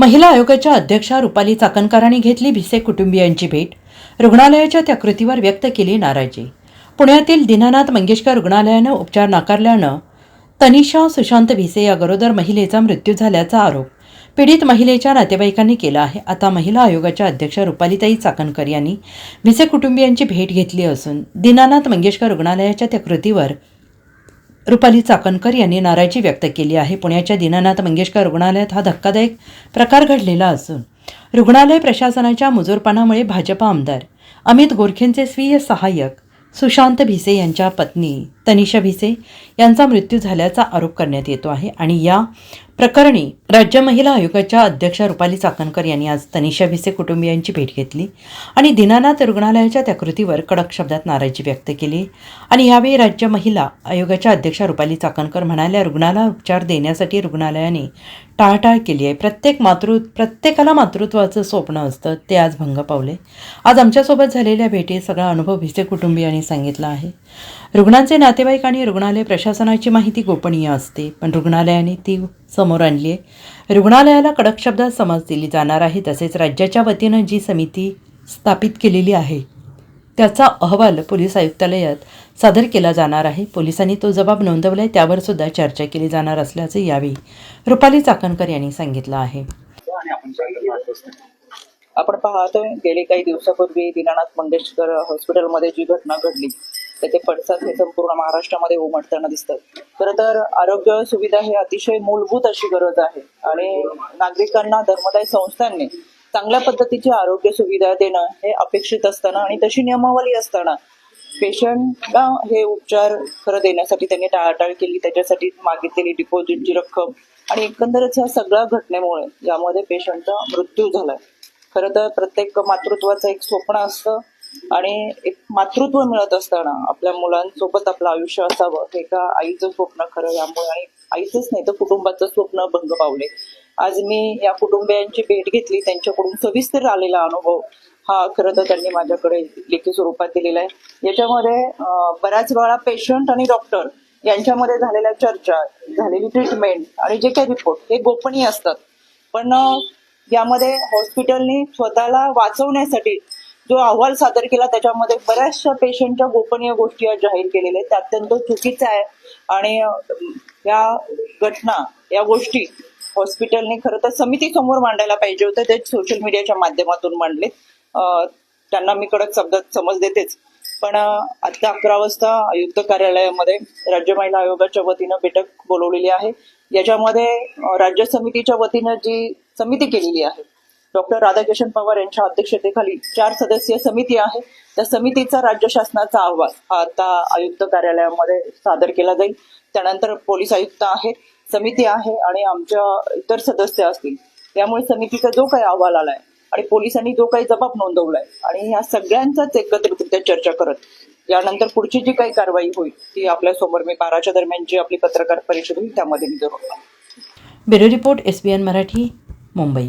महिला आयोगाच्या अध्यक्षा रुपाली चाकणकरांनी घेतली भिसे कुटुंबियांची भेट. रुग्णालयाच्या त्या कृतीवर व्यक्त केली नाराजी. पुण्यातील दीनानाथ मंगेशकर रुग्णालयानं उपचार नाकारल्यानं तनिषा सुशांत भिसे या गरोदर महिलेचा मृत्यू झाल्याचा आरोप पीडित महिलेच्या नातेवाईकांनी केला आहे. आता महिला आयोगाच्या अध्यक्षा रुपालीताई चाकणकर यांनी भिसे कुटुंबियांची भेट घेतली असून दीनानाथ मंगेशकर रुग्णालयाच्या त्या कृतीवर रुपाली चाकणकर यांनी नाराजी व्यक्त केली आहे. पुण्याच्या दीनानाथ मंगेशकर रुग्णालयात हा धक्कादायक प्रकार घडलेला असून रुग्णालय प्रशासनाच्या मुजोरपणामुळे भाजपा आमदार अमित गोरखेंचे स्वीय सहाय्यक सुशांत भिसे यांच्या पत्नी तनिषा भिसे यांचा मृत्यू झाल्याचा आरोप करण्यात येतो आहे. आणि या प्रकरणी राज्य महिला आयोगाच्या अध्यक्षा रुपाली चाकणकर यांनी आज तनिषा भिसे कुटुंबियांची भेट घेतली आणि दीनानाथ रुग्णालयाच्या त्या कृतीवर कडक शब्दात नाराजी व्यक्त केली. आणि यावेळी राज्य महिला आयोगाच्या अध्यक्षा रुपाली चाकणकर म्हणाल्या रुग्णाला उपचार देण्यासाठी रुग्णालयाने टाळटाळ केली आहे. प्रत्येक मातृ प्रत्येकाला मातृत्वाचं स्वप्न असतं ते आज भंग पावले. आज आमच्यासोबत झालेल्या भेटीत सगळा अनुभव भिसे कुटुंबियांनी सांगितला आहे. रुग्णांचे नातेवाईक आणि रुग्णालय प्रशासनाची माहिती गोपनीय असते. पण रुग्णालयाने ती समोर आणली आहे रुग्णालयाला कडक शब्दात समज दिली जाणार आहे. तसेच राज्याच्या वतीनं जी समिती स्थापित केलेली आहे त्याचा अहवाल पोलीस आयुक्तालयात सादर केला जाणार आहे. पोलिसांनी तो जबाब नोंदवलाय त्यावर सुद्धा चर्चा केली जाणार असल्याचं यावेळी रुपाली चाकणकर यांनी सांगितलं आहे. आपण पाहतोय गेले काही दिवसापूर्वी दीनानाथ मंगेशकर हॉस्पिटलमध्ये जी घटना घडली त्याचे पडसाद हे संपूर्ण महाराष्ट्रामध्ये उमटताना दिसतात खरं तर आरोग्य सुविधा हे अतिशय मूलभूत अशी गरज आहे. आणि नागरिकांना धर्मदाय संस्थांनी चांगल्या पद्धतीची आरोग्य सुविधा देणं हे अपेक्षित असताना आणि तशी नियमावली असताना पेशंटला हे उपचार खरं देण्यासाठी त्यांनी टाळाटाळ केली त्याच्यासाठी मागितलेली डिपॉझिटची रक्कम आणि एकंदरच ह्या सगळ्या घटनेमुळे यामध्ये पेशंटचा मृत्यू झालाय. खरं तर प्रत्येक मातृत्वाचं एक स्वप्न असतं आणि एक मातृत्व मिळत असताना आपल्या मुलांसोबत आपलं आयुष्य असावं हे का आईचं स्वप्न खरं यामुळे आणि आईचंच नाही तर कुटुंबाचं स्वप्न भंग पावले आज मी या कुटुंबियांची भेट घेतली त्यांच्याकडून सविस्तर आलेला अनुभव हा खरं तर त्यांनी माझ्याकडे लेखी स्वरूपात दिलेला आहे. याच्यामध्ये बऱ्याच वेळा पेशंट आणि डॉक्टर यांच्यामध्ये झालेल्या चर्चा झालेली ट्रीटमेंट आणि जे काही रिपोर्ट हे गोपनीय असतात. पण यामध्ये हॉस्पिटलने स्वतःला वाचवण्यासाठी जो अहवाल सादर केला त्याच्यामध्ये बऱ्याचशा पेशंटच्या गोपनीय गोष्टी जाहीर केलेल्या आहेत. त्या अत्यंत चुकीचं आहे. आणि या घटना या गोष्टी हॉस्पिटलने खरं तर समिती समोर मांडायला पाहिजे होतं. ते सोशल मीडियाच्या माध्यमातून मांडले. त्यांना मी कडक शब्दात समज देतेच. पण आता अकरा वाजता आयुक्त कार्यालयामध्ये राज्य महिला आयोगाच्या वतीनं बैठक बोलवलेली आहे. याच्यामध्ये राज्य समितीच्या वतीनं जी समिती केलेली आहे डॉक्टर राधाकिशन पवार यांच्या अध्यक्षतेखाली चार सदस्यीय समिती आहे. त्या समितीचा राज्य शासनाचा अहवाल हा आता आयुक्त कार्यालयामध्ये सादर केला जाईल. त्यानंतर पोलीस आयुक्त आहेत समिती आहे आणि आमच्या इतर सदस्य असतील. त्यामुळे समितीचा जो काही अहवाल आलाय आणि पोलिसांनी जो काही जबाब नोंदवलाय आणि या सगळ्यांचाच एकत्रितरित्या चर्चा करत यानंतर पुढची जी काही कारवाई होईल ती आपल्यासमोर मी बाराच्या दरम्यान जी आपली पत्रकार परिषद होईल त्यामध्ये मी जरूर bureau report S B N Marathi Mumbai.